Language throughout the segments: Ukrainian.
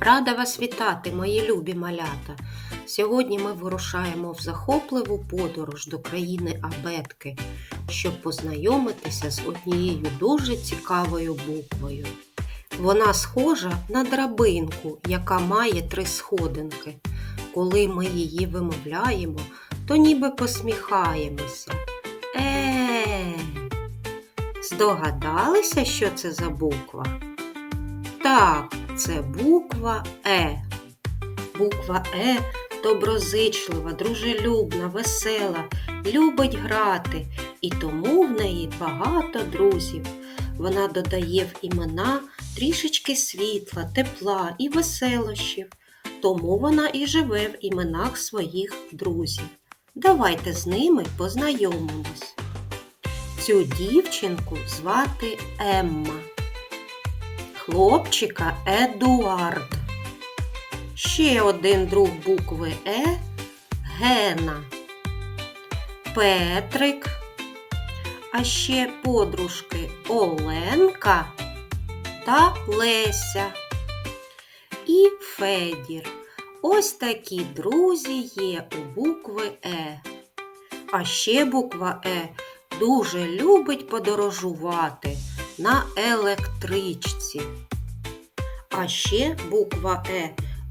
Рада вас вітати, мої любі малята. Сьогодні ми вирушаємо в захопливу подорож до країни Абетки, щоб познайомитися з однією дуже цікавою буквою. Вона схожа на драбинку, яка має три сходинки. Коли ми її вимовляємо, то ніби посміхаємося. Е. Здогадалися, що це за буква? Так, це буква Е. Буква Е доброзичлива, дружелюбна, весела, любить грати, і тому в неї багато друзів. Вона додає в імена трішечки світла, тепла і веселощів, тому вона і живе в іменах своїх друзів. Давайте з ними познайомимось. Цю дівчинку звати Емма хлопчика Едуард. Ще один друг букви Е Гена, Петрик, а ще подружки Оленка та Леся і Федір. Ось такі друзі є у букви Е. А ще буква Е дуже любить подорожувати на електричці. А ще буква Е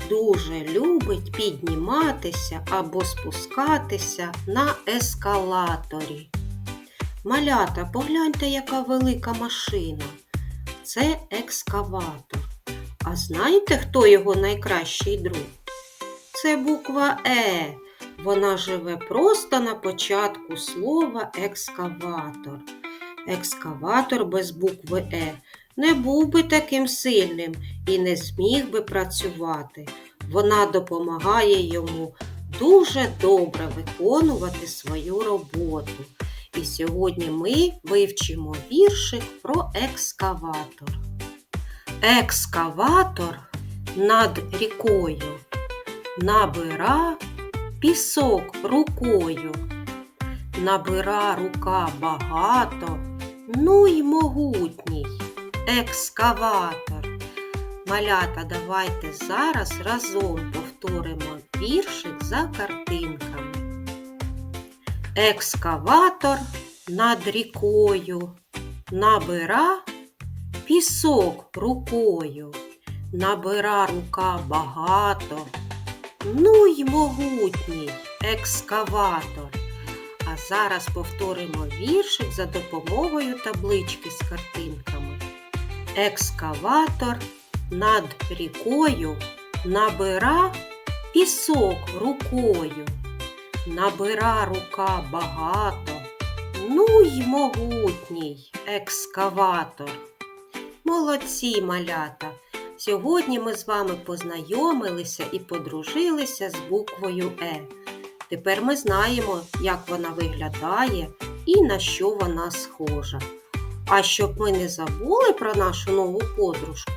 дуже любить підніматися або спускатися на ескалаторі. Малята, погляньте, яка велика машина. Це екскаватор. А знаєте, хто його найкращий друг? Це буква Е. Вона живе просто на початку слова екскаватор. Екскаватор без букви Е не був би таким сильним і не зміг би працювати. Вона допомагає йому дуже добре виконувати свою роботу. І сьогодні ми вивчимо віршик про екскаватор. Екскаватор над рікою набира пісок рукою. Набира рука багато, ну й могутній екскаватор. Малята, давайте зараз разом повторимо віршик за картинками. Екскаватор над рікою набира пісок рукою, набира рука багато, ну й могутній екскаватор. А зараз повторимо віршик за допомогою таблички з картинками. Екскаватор над рікою набира пісок рукою, набира рука багато, ну й могутній екскаватор. Молодці малята! Сьогодні ми з вами познайомилися і подружилися з буквою Е. Тепер ми знаємо, як вона виглядає і на що вона схожа. А щоб ми не забули про нашу нову подружку,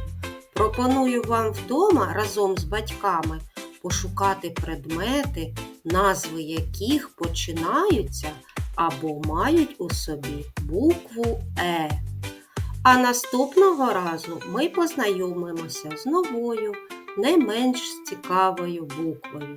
пропоную вам вдома разом з батьками пошукати предмети, назви яких починаються або мають у собі букву Е. А наступного разу ми познайомимося з новою, не менш цікавою буквою.